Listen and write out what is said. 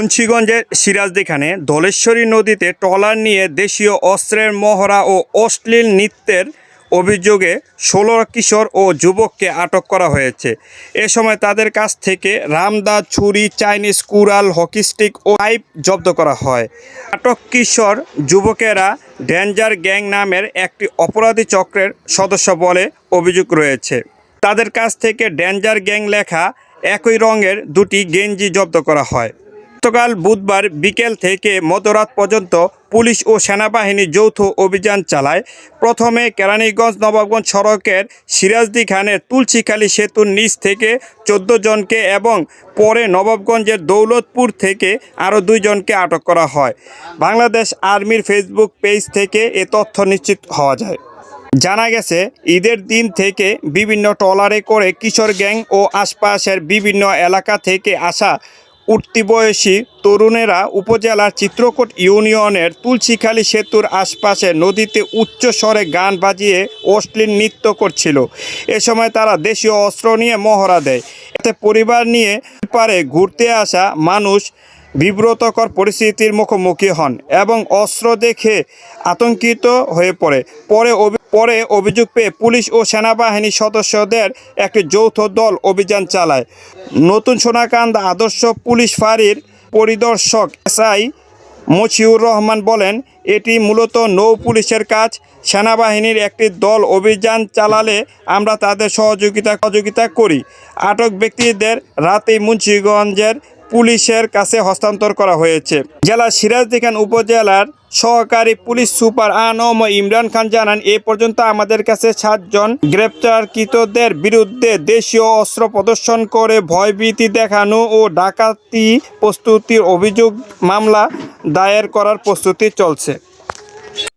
মুন্সীগঞ্জের সিরাজদিখানে ধলেশ্বরী নদীতে ট্রলার নিয়ে দেশীয় অস্ত্রের মহড়া ও অশ্লীল নৃত্যের অভিযোগে ষোলো কিশোর ও যুবককে আটক করা হয়েছে। এ সময় তাদের কাছ থেকে রামদা, ছুরি, চাইনিজ কুড়াল, হকি স্টিক ও পাইপ জব্দ করা হয়। আটক কিশোর যুবকেরা ডেঞ্জার গ্যাং নামের একটি অপরাধী চক্রের সদস্য বলে অভিযোগ রয়েছে। তাদের কাছ থেকে ডেঞ্জার গ্যাং লেখা একই রঙের দুটি গেঞ্জি জব্দ করা হয়। গতকাল বুধবার বিকেল থেকে মধ্যরাত পর্যন্ত পুলিশ ও সেনাবাহিনী যৌথ অভিযান চালায়। প্রথমে কেরানীগঞ্জ নবাবগঞ্জ সড়কের সিরাজদি খানের তুলসীখালী সেতুর নিচ থেকে চোদ্দ জনকে এবং পরে নবাবগঞ্জের দৌলতপুর থেকে আরও দুইজনকে আটক করা হয়। বাংলাদেশ আর্মির ফেসবুক পেজ থেকে এ তথ্য নিশ্চিত হওয়া যায়। জানা গেছে, ঈদের দিন থেকে বিভিন্ন ট্রলারে করে কিশোর গ্যাং ও আশপাশের বিভিন্ন এলাকা থেকে আসা উঠতি বয়সী তরুণেরা উপজেলার চিত্রকূট ইউনিয়নের তুলসীখালী সেতুর আশপাশে নদীতে উচ্চ স্বরে গান বাজিয়ে অশ্লীল নৃত্য করছিল। এ সময় তারা দেশীয় অস্ত্র নিয়ে মহড়া দেয়। এতে পরিবার নিয়ে পারে ঘুরতে আসা মানুষ বিব্রতকর পরিস্থিতির মুখোমুখি হন এবং অস্ত্র দেখে আতঙ্কিত হয়ে পড়ে। পরে পরে অভিযোগ পেয়ে পুলিশ ও সেনাবাহিনী সদস্যদের একটি যৌথ দল অভিযান চালায়। নতুন সোনাকান্দ আদর্শ পুলিশ ফাঁড়ির পরিদর্শক এসআই মছিউর রহমান বলেন, এটি মূলত নৌ পুলিশের কাজ। সেনাবাহিনীর একটি দল অভিযান চালালে আমরা তাদের সহযোগিতা সহযোগিতা করি। আটক ব্যক্তিদের রাতেই মুন্সিগঞ্জের পুলিশের কাছে হস্তান্তর করা হয়েছে। জেলা সিরাজদিখান উপজেলার সহকারী পুলিশ সুপার আনম ইমরান খান জানান, এ পর্যন্ত আমাদের কাছে সাতজন গ্রেপ্তারকৃতদের বিরুদ্ধে দেশীয় অস্ত্র প্রদর্শন করে ভয়ভীতি দেখানো ও ডাকাতি প্রস্তুতির অভিযোগ মামলা দায়ের করার প্রস্তুতি চলছে।